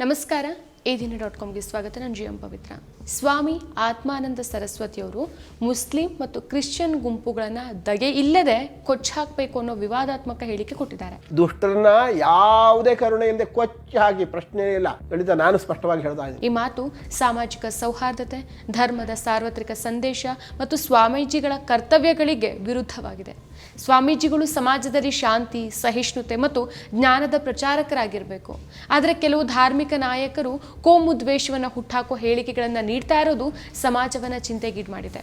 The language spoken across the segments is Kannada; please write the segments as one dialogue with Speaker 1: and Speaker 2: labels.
Speaker 1: ನಮಸ್ಕಾರ ಈ ದಿನ ಡಾಟ್ ಕಾಮ್ಗೆ ಸ್ವಾಗತ. ನಾನು ಜಿ ಎಂ ಪವಿತ್ರ. ಸ್ವಾಮಿ ಆತ್ಮಾನಂದ ಸರಸ್ವತಿಯವರು ಮುಸ್ಲಿಂ ಮತ್ತು ಕ್ರಿಶ್ಚಿಯನ್ ಗುಂಪುಗಳನ್ನು ದಗೆ ಇಲ್ಲದೆ ಕೊಚ್ಚಾಕಬೇಕು ಅನ್ನೋ ವಿವಾದಾತ್ಮಕ ಹೇಳಿಕೆ ಕೊಟ್ಟಿದ್ದಾರೆ.
Speaker 2: ದುಷ್ಟರನ್ನ ಯಾವುದೇ ಕರುಣೆ ಇಲ್ಲದೆ ಕೊಚ್ಚಿ ಹಾಕಿ ಪ್ರಶ್ನೆ ಇಲ್ಲ. ಹೇಳಿದ ನಾನು ಸ್ಪಷ್ಟವಾಗಿ ಹೇಳ್ತಾ ಇದ್ದೀನಿ.
Speaker 1: ಈ ಮಾತು ಸಾಮಾಜಿಕ ಸೌಹಾರ್ದತೆ ಧರ್ಮದ ಸಾರ್ವತ್ರಿಕ ಸಂದೇಶ ಮತ್ತು ಸ್ವಾಮೀಜಿಗಳ ಕರ್ತವ್ಯಗಳಿಗೆ ವಿರುದ್ಧವಾಗಿದೆ. ಸ್ವಾಮೀಜಿಗಳು ಸಮಾಜದಲ್ಲಿ ಶಾಂತಿ ಸಹಿಷ್ಣುತೆ ಮತ್ತು ಜ್ಞಾನದ ಪ್ರಚಾರಕರಾಗಿರಬೇಕು. ಆದರೆ ಕೆಲವು ಧಾರ್ಮಿಕ ನಾಯಕರು ಕೋಮು ದ್ವೇಷವನ್ನು ಹುಟ್ಟಾಕೋ ಹೇಳಿಕೆಗಳನ್ನು ನೀಡ್ತಾ ಇರೋದು ಸಮಾಜವನ್ನ ಚಿಂತೆಗೀಡು ಮಾಡಿದೆ.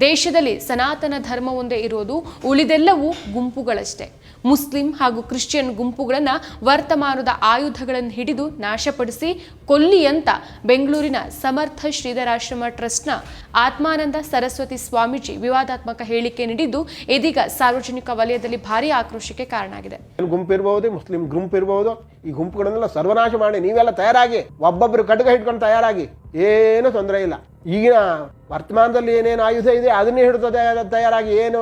Speaker 1: ದೇಶದಲ್ಲಿ ಸನಾತನ ಧರ್ಮ ಒಂದೇ ಇರೋದು ಉಳಿದೆಲ್ಲವೂ ಗುಂಪುಗಳಷ್ಟೇ. ಮುಸ್ಲಿಂ ಹಾಗೂ ಕ್ರಿಶ್ಚಿಯನ್ ಗುಂಪುಗಳನ್ನು ವರ್ತಮಾನದ ಆಯುಧಗಳನ್ನು ಹಿಡಿದು ನಾಶಪಡಿಸಿ ಕೊಲ್ಲಿ ಅಂತ ಬೆಂಗಳೂರಿನ ಸಮರ್ಥ ಶ್ರೀಧರಾಶ್ರಮ ಟ್ರಸ್ಟ್ನ ಆತ್ಮಾನಂದ ಸರಸ್ವತಿ ಸ್ವಾಮೀಜಿ ವಿವಾದಾತ್ಮಕ ಹೇಳಿಕೆ ನೀಡಿದ್ದು ಇದೀಗ ಸಾರ್ವಜನಿಕ ವಲಯದಲ್ಲಿ ಭಾರಿ ಆಕ್ರೋಶಕ್ಕೆ ಕಾರಣ ಆಗಿದೆ
Speaker 2: ಗುಂಪು ಇರಬಹುದು ಮುಸ್ಲಿಂ ಗುಂಪು ಇರಬಹುದು ಈ ಗುಂಪುಗಳನ್ನೆಲ್ಲ ಸರ್ವನಾಶ ಮಾಡಿ ನೀವೆಲ್ಲ ತಯಾರಾಗಿ ಒಬ್ಬೊಬ್ಬರು ಖಡ್ಗ ಹಿಡ್ಕೊಂಡು ತಯಾರಾಗಿ, ಏನು ತೊಂದರೆ ಇಲ್ಲ. ಈಗಿನ ವರ್ತಮಾನದಲ್ಲಿ ಏನೇನು ಆಯುಧ ಇದೆ, ಅದನ್ನೇ ಹಿಡಿದು ತಯಾರ- ತಯಾರಾಗಿ ಏನು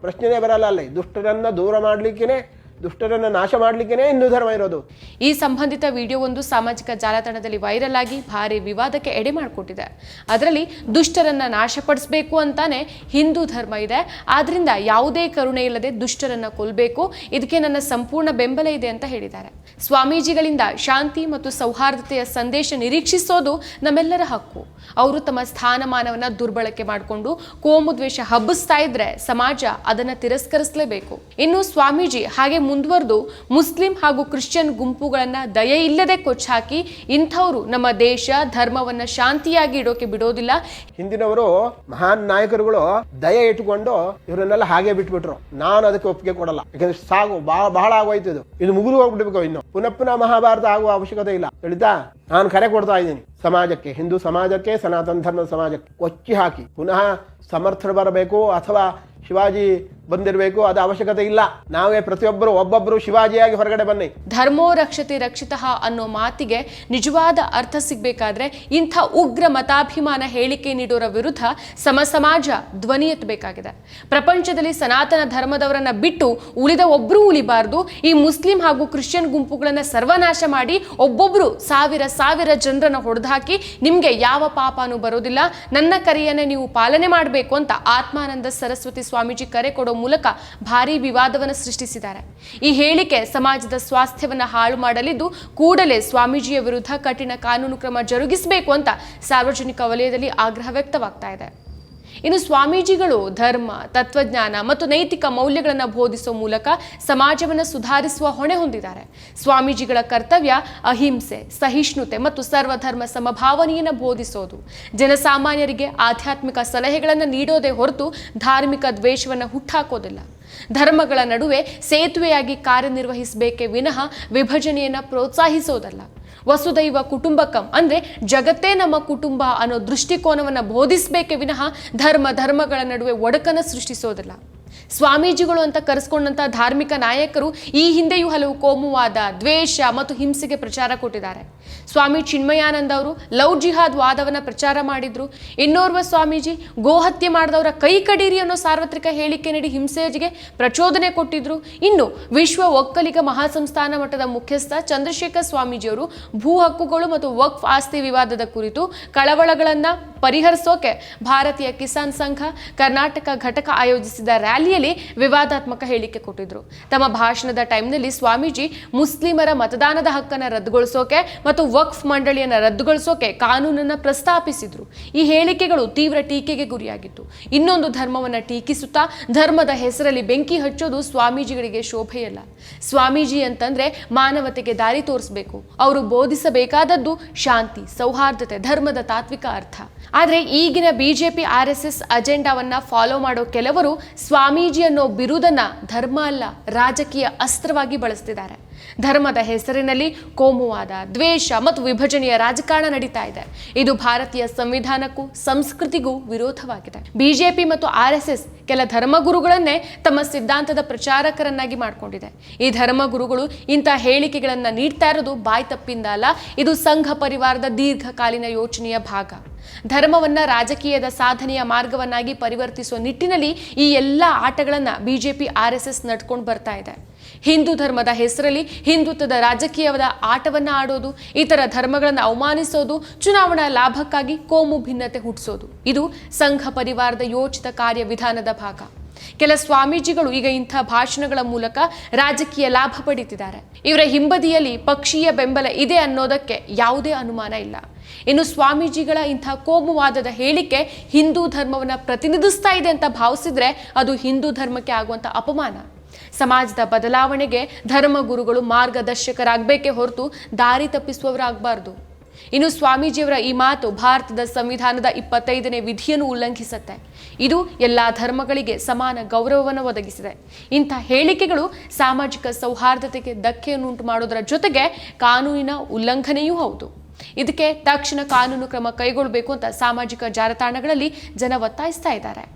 Speaker 2: ಪ್ರಶ್ನೆನೇ ಬರಲ್ಲ ಅಲ್ಲಿ. ದುಷ್ಟರನ್ನು ದೂರ ಮಾಡ್ಲಿಕ್ಕೇನೆ ದುಷ್ಟರನ್ನ ನಾಶ ಮಾಡಲಿಕ್ಕೇನೆ ಹಿಂದೂ ಧರ್ಮ ಇರೋದು.
Speaker 1: ಈ ಸಂಬಂಧಿತ ವಿಡಿಯೋ ಒಂದು ಸಾಮಾಜಿಕ ಜಾಲತಾಣದಲ್ಲಿ ವೈರಲ್ ಆಗಿ ಭಾರಿ ವಿವಾದಕ್ಕೆ ಎಡೆ ಮಾಡಿಕೊಟ್ಟಿದೆ. ಅದರಲ್ಲಿ ದುಷ್ಟರನ್ನ ನಾಶಪಡಿಸಬೇಕು ಅಂತಾನೆ ಹಿಂದೂ ಧರ್ಮ ಇದೆ. ಆದ್ರಿಂದ ಯಾವುದೇ ಕರುಣೆ ಇಲ್ಲದೆ ದುಷ್ಟರನ್ನ ಕೊಲ್ಲಬೇಕು ಇದಕ್ಕೆ ನನ್ನ ಸಂಪೂರ್ಣ ಬೆಂಬಲ ಇದೆ ಅಂತ ಹೇಳಿದ್ದಾರೆ. ಸ್ವಾಮೀಜಿಗಳಿಂದ ಶಾಂತಿ ಮತ್ತು ಸೌಹಾರ್ದತೆಯ ಸಂದೇಶ ನಿರೀಕ್ಷಿಸೋದು ನಮ್ಮೆಲ್ಲರ ಹಕ್ಕು. ಅವರು ತಮ್ಮ ಸ್ಥಾನಮಾನವನ್ನ ದುರ್ಬಳಕೆ ಮಾಡಿಕೊಂಡು ಕೋಮು ದ್ವೇಷ ಹಬ್ಬಿಸ್ತಾ ಇದ್ರೆ ಸಮಾಜ ಅದನ್ನ ತಿರಸ್ಕರಿಸಲೇಬೇಕು. ಇನ್ನು ಸ್ವಾಮೀಜಿ ಹಾಗೆ ಮುಂದುವರೆದು ಮುಸ್ಲಿಂ ಹಾಗೂ ಕ್ರಿಶ್ಚಿಯನ್ ಗುಂಪುಗಳನ್ನು ದಯೆ ಇಲ್ಲದೆ ಕೊಚ್ಚಾಕಿ ಇಂಥವರು ನಮ್ಮ ದೇಶ, ಧರ್ಮವನ್ನ ಶಾಂತಿಯಾಗಿ ಇಡೋಕೆ ಬಿಡೋದಿಲ್ಲ.
Speaker 2: ಹಿಂದಿನವರು ಮಹಾನ್ ನಾಯಕರುಗಳು ದಯ ಇಟ್ಟುಕೊಂಡು ಇವರನ್ನೆಲ್ಲ ಹಾಗೆ ಬಿಟ್ಬಿಟ್ರು. ನಾನು ಅದಕ್ಕೆ ಒಪ್ಪಿಗೆ ಕೊಡಲ್ಲ. ಯಾಕಂದ್ರೆ ಸಾಗು ಬಹಳ ಬಹಳ ಆಗೋಯ್ತು ಇದು. ಇದು ಮುಗಿದು ಹೋಗ್ಬಿಡ್ಬೇಕು ಇನ್ನು. ಪುನಃ ಪುನಃ ಮಹಾಭಾರತ ಆಗುವ ಅವಶ್ಯಕತೆ ಇಲ್ಲ. ತಿಳಿತಾ ನಾನು ಕರೆ ಕೊಡ್ತಾ ಇದ್ದೀನಿ. ಸಮಾಜಕ್ಕೆ, ಹಿಂದೂ ಸಮಾಜಕ್ಕೆ, ಸನಾತನ ಧರ್ಮದ ಸಮಾಜಕ್ಕೆ ಕೊಚ್ಚಿ ಹಾಕಿ. ಪುನಃ ಸಮರ್ಥರು ಬರಬೇಕು ಅಥವಾ ಶಿವಾಜಿ ಬಂದಿರಬೇಕು, ಅದು ಅವಶ್ಯಕತೆ ಇಲ್ಲ. ನಾವೇ ಪ್ರತಿಯೊಬ್ಬರು ಒಬ್ಬೊಬ್ಬರು ಶಿವಾಜಿಯಾಗಿ ಹೊರಗಡೆ ಬನ್ನಿ.
Speaker 1: ಧರ್ಮೋ ರಕ್ಷತೆ ರಕ್ಷಿತಃ ಅನ್ನೋ ಮಾತಿಗೆ ನಿಜವಾದ ಅರ್ಥ ಸಿಗಬೇಕಾದ್ರೆ ಇಂಥ ಉಗ್ರ ಮತಾಭಿಮಾನ ಹೇಳಿಕೆ ನೀಡೋರ ವಿರುದ್ಧ ಸಮ ಸಮಾಜ ಧ್ವನಿ ಎತ್ತಬೇಕಾಗಿದೆ. ಪ್ರಪಂಚದಲ್ಲಿ ಸನಾತನ ಧರ್ಮದವರನ್ನ ಬಿಟ್ಟು ಉಳಿದ ಒಬ್ರು ಉಳಿಬಾರ್ದು. ಈ ಮುಸ್ಲಿಂ ಹಾಗೂ ಕ್ರಿಶ್ಚಿಯನ್ ಗುಂಪುಗಳನ್ನ ಸರ್ವನಾಶ ಮಾಡಿ ಒಬ್ಬೊಬ್ರು ಸಾವಿರ ಸಾವಿರ ಜನರನ್ನ ಹೊಡೆದಾಕಿ ನಿಮ್ಗೆ ಯಾವ ಪಾಪನೂ ಬರೋದಿಲ್ಲ. ನನ್ನ ಕರೆಯನ್ನ ನೀವು ಪಾಲನೆ ಮಾಡಬೇಕು ಅಂತ ಆತ್ಮಾನಂದ ಸರಸ್ವತಿ ಸ್ವಾಮೀಜಿ ಕರೆ ಕೊಡೋ ಮೂಲಕ ಭಾರೀ ವಿವಾದವನ್ನು ಸೃಷ್ಟಿಸಿದ್ದಾರೆ. ಈ ಹೇಳಿಕೆ ಸಮಾಜದ ಸ್ವಾಸ್ಥ್ಯವನ್ನ ಹಾಳು ಮಾಡಲಿದ್ದು ಕೂಡಲೇ ಸ್ವಾಮೀಜಿಯ ವಿರುದ್ಧ ಕಠಿಣ ಕಾನೂನು ಕ್ರಮ ಜರುಗಿಸಬೇಕು ಅಂತ ಸಾರ್ವಜನಿಕ ವಲಯದಲ್ಲಿ ಆಗ್ರಹ ವ್ಯಕ್ತವಾಗ್ತಾ ಇದೆ. ಇನ್ನು ಸ್ವಾಮೀಜಿಗಳು ಧರ್ಮ, ತತ್ವಜ್ಞಾನ ಮತ್ತು ನೈತಿಕ ಮೌಲ್ಯಗಳನ್ನು ಬೋಧಿಸುವ ಮೂಲಕ ಸಮಾಜವನ್ನು ಸುಧಾರಿಸುವ ಹೊಣೆ ಹೊಂದಿದ್ದಾರೆ. ಸ್ವಾಮೀಜಿಗಳ ಕರ್ತವ್ಯ ಅಹಿಂಸೆ, ಸಹಿಷ್ಣುತೆ ಮತ್ತು ಸರ್ವಧರ್ಮ ಸಮಭಾವನೆಯನ್ನು ಬೋಧಿಸೋದು. ಜನಸಾಮಾನ್ಯರಿಗೆ ಆಧ್ಯಾತ್ಮಿಕ ಸಲಹೆಗಳನ್ನು ನೀಡೋದೇ ಹೊರತು ಧಾರ್ಮಿಕ ದ್ವೇಷವನ್ನು ಹುಟ್ಟಾಕೋದಿಲ್ಲ. ಧರ್ಮಗಳ ನಡುವೆ ಸೇತುವೆಯಾಗಿ ಕಾರ್ಯನಿರ್ವಹಿಸಬೇಕೇ ವಿನಃ ವಿಭಜನೆಯನ್ನು ಪ್ರೋತ್ಸಾಹಿಸೋದಲ್ಲ. ವಸುದೈವ ಕುಟುಂಬಕಂ. ಅಂದ್ರೆ ಜಗತ್ತೇ ನಮ್ಮ ಕುಟುಂಬ ಅನ್ನೋ ದೃಷ್ಟಿಕೋನವನ್ನು ಬೋಧಿಸಬೇಕೇ ವಿನಃ ಧರ್ಮ ಧರ್ಮಗಳ ನಡುವೆ ಒಡಕನ್ನು ಸೃಷ್ಟಿಸೋದಿಲ್ಲ. ಸ್ವಾಮೀಜಿಗಳು ಅಂತ ಕರೆಸ್ಕೊಂಡಂಥ ಧಾರ್ಮಿಕ ನಾಯಕರು ಈ ಹಿಂದೆಯೂ ಹಲವು ಕೋಮುವಾದ, ದ್ವೇಷ ಮತ್ತು ಹಿಂಸೆಗೆ ಪ್ರಚಾರ ಕೊಟ್ಟಿದ್ದಾರೆ. ಸ್ವಾಮಿ ಚಿನ್ಮಯಾನಂದ ಅವರು ಲವ್ ಜಿಹಾದ್ ವಾದವನ್ನ ಪ್ರಚಾರ ಮಾಡಿದ್ರು. ಇನ್ನೋರ್ವ ಸ್ವಾಮೀಜಿ ಗೋಹತ್ಯೆ ಮಾಡಿದವರ ಕೈ ಕಡೀರಿ ಅನ್ನೋ ಸಾರ್ವತ್ರಿಕ ಹೇಳಿಕೆ ನೀಡಿ ಹಿಂಸೆಗೆ ಪ್ರಚೋದನೆ ಕೊಟ್ಟಿದ್ರು. ಇನ್ನು ವಿಶ್ವ ಒಕ್ಕಲಿಗ ಮಹಾಸಂಸ್ಥಾನ ಮಟ್ಟದ ಮುಖ್ಯಸ್ಥ ಚಂದ್ರಶೇಖರ್ ಸ್ವಾಮೀಜಿಯವರು ಭೂ ಹಕ್ಕುಗಳು ಮತ್ತು ವಕ್ಫ್ ಆಸ್ತಿ ವಿವಾದದ ಕುರಿತು ಕಳವಳಗಳನ್ನು ಪರಿಹರಿಸೋಕೆ ಭಾರತೀಯ ಕಿಸಾನ್ ಸಂಘ, ಕರ್ನಾಟಕ ಘಟಕ ಆಯೋಜಿಸಿದ ರ್ಯಾಲಿಯಲ್ಲಿ ವಿವಾದಾತ್ಮಕ ಹೇಳಿಕೆ ಕೊಟ್ಟಿದ್ರು. ತಮ್ಮ ಭಾಷಣದ ಟೈಮ್ನಲ್ಲಿ ಸ್ವಾಮೀಜಿ ಮುಸ್ಲಿಮರ ಮತದಾನದ ಹಕ್ಕನ್ನು ರದ್ದುಗೊಳಿಸೋಕೆ ಮತ್ತು ವಕ್ಫ್ ಮಂಡಳಿಯನ್ನು ರದ್ದುಗೊಳಿಸೋಕೆ ಕಾನೂನನ್ನ ಪ್ರಸ್ತಾಪಿಸಿದ್ರು. ಈ ಹೇಳಿಕೆಗಳು ತೀವ್ರ ಟೀಕೆಗೆ ಗುರಿಯಾಗಿತ್ತು. ಇನ್ನೊಂದು ಧರ್ಮವನ್ನ ಟೀಕಿಸುತ್ತಾ ಧರ್ಮದ ಹೆಸರಲ್ಲಿ ಬೆಂಕಿ ಹಚ್ಚೋದು ಸ್ವಾಮೀಜಿಗಳಿಗೆ ಶೋಭೆಯಲ್ಲ. ಸ್ವಾಮೀಜಿ ಅಂತಂದ್ರೆ ಮಾನವತೆಗೆ ದಾರಿ ತೋರಿಸಬೇಕು. ಅವರು ಬೋಧಿಸಬೇಕಾದದ್ದು ಶಾಂತಿ, ಸೌಹಾರ್ದತೆ, ಧರ್ಮದ ತಾತ್ವಿಕ ಅರ್ಥ. ಆದ್ರೆ ಈಗಿನ ಬಿಜೆಪಿ ಆರ್ ಎಸ್ ಎಸ್ ಅಜೆಂಡಾವನ್ನ ಫಾಲೋ ಮಾಡೋ ಕೆಲವರು ಸ್ವಾಮೀಜಿ ಅನ್ನೋ ಬಿರುದನ್ನು ಧರ್ಮ ಅಲ್ಲ, ರಾಜಕೀಯ ಅಸ್ತ್ರವಾಗಿ ಬಳಸ್ತಿದ್ದಾರೆ. ಧರ್ಮದ ಹೆಸರಿನಲ್ಲಿ ಕೋಮುವಾದ, ದ್ವೇಷ ಮತ್ತು ವಿಭಜನೆಯ ರಾಜಕಾರಣ ನಡೀತಾ ಇದೆ. ಇದು ಭಾರತೀಯ ಸಂವಿಧಾನಕ್ಕೂ ಸಂಸ್ಕೃತಿಗೂ ವಿರೋಧವಾಗಿದೆ. ಬಿಜೆಪಿ ಮತ್ತು ಆರ್ ಎಸ್ ಎಸ್ ಕೆಲ ಧರ್ಮಗುರುಗಳನ್ನೇ ತಮ್ಮ ಸಿದ್ಧಾಂತದ ಪ್ರಚಾರಕರನ್ನಾಗಿ ಮಾಡಿಕೊಂಡಿದೆ. ಈ ಧರ್ಮಗುರುಗಳು ಇಂತಹ ಹೇಳಿಕೆಗಳನ್ನ ನೀಡ್ತಾ ಇರೋದು ಬಾಯ್ ತಪ್ಪಿಂದ ಅಲ್ಲ, ಇದು ಸಂಘ ಪರಿವಾರದ ದೀರ್ಘಕಾಲೀನ ಯೋಚನೆಯ ಭಾಗ. ಧರ್ಮವನ್ನ ರಾಜಕೀಯದ ಸಾಧನೆಯ ಮಾರ್ಗವನ್ನಾಗಿ ಪರಿವರ್ತಿಸುವ ನಿಟ್ಟಿನಲ್ಲಿ ಈ ಎಲ್ಲ ಆಟಗಳನ್ನ ಬಿಜೆಪಿ, ಆರ್ ಎಸ್ ಎಸ್ ನಡ್ಕೊಂಡು ಬರ್ತಾ ಇದೆ. ಹಿಂದೂ ಧರ್ಮದ ಹೆಸರಲ್ಲಿ ಹಿಂದುತ್ವದ ರಾಜಕೀಯವಾದ ಆಟವನ್ನು ಆಡೋದು, ಇತರ ಧರ್ಮಗಳನ್ನು ಅವಮಾನಿಸೋದು, ಚುನಾವಣಾ ಲಾಭಕ್ಕಾಗಿ ಕೋಮು ಭಿನ್ನತೆ ಹುಟ್ಟಿಸೋದು. ಇದು ಸಂಘ ಪರಿವಾರದ ಯೋಚಿತ ಕಾರ್ಯವಿಧಾನದ ಭಾಗ. ಕೆಲ ಸ್ವಾಮೀಜಿಗಳು ಈಗ ಇಂಥ ಭಾಷಣಗಳ ಮೂಲಕ ರಾಜಕೀಯ ಲಾಭ ಪಡೀತಿದ್ದಾರೆ. ಇವರ ಹಿಂಬದಿಯಲ್ಲಿ ಪಕ್ಷೀಯ ಬೆಂಬಲ ಇದೆ ಅನ್ನೋದಕ್ಕೆ ಯಾವುದೇ ಅನುಮಾನ ಇಲ್ಲ. ಇನ್ನು ಸ್ವಾಮೀಜಿಗಳ ಇಂಥ ಕೋಮುವಾದದ ಹೇಳಿಕೆ ಹಿಂದೂ ಧರ್ಮವನ್ನ ಪ್ರತಿನಿಧಿಸ್ತಾ ಇದೆ ಅಂತ ಭಾವಿಸಿದ್ರೆ ಅದು ಹಿಂದೂ ಧರ್ಮಕ್ಕೆ ಆಗುವಂಥ ಅಪಮಾನ. ಸಮಾಜದ ಬದಲಾವಣೆಗೆ ಧರ್ಮಗುರುಗಳು ಮಾರ್ಗದರ್ಶಕರಾಗಬೇಕೇ ಹೊರತು ದಾರಿ ತಪ್ಪಿಸುವವರಾಗಬಾರ್ದು. ಇನ್ನು ಸ್ವಾಮೀಜಿಯವರ ಈ ಮಾತು ಭಾರತದ ಸಂವಿಧಾನದ ಇಪ್ಪತ್ತೈದನೇ ವಿಧಿಯನ್ನು ಉಲ್ಲಂಘಿಸುತ್ತೆ. ಇದು ಎಲ್ಲ ಧರ್ಮಗಳಿಗೆ ಸಮಾನ ಗೌರವವನ್ನು ಒದಗಿಸಿದೆ. ಇಂಥ ಹೇಳಿಕೆಗಳು ಸಾಮಾಜಿಕ ಸೌಹಾರ್ದತೆಗೆ ಧಕ್ಕೆಯನ್ನುಂಟು ಮಾಡೋದರ ಜೊತೆಗೆ ಕಾನೂನಿನ ಉಲ್ಲಂಘನೆಯೂ ಹೌದು. ಇದಕ್ಕೆ ತಕ್ಷಣ ಕಾನೂನು ಕ್ರಮ ಕೈಗೊಳ್ಳಬೇಕು ಅಂತ ಸಾಮಾಜಿಕ ಜಾಲತಾಣಗಳಲ್ಲಿ ಜನ ಒತ್ತಾಯಿಸ್ತಾ ಇದ್ದಾರೆ.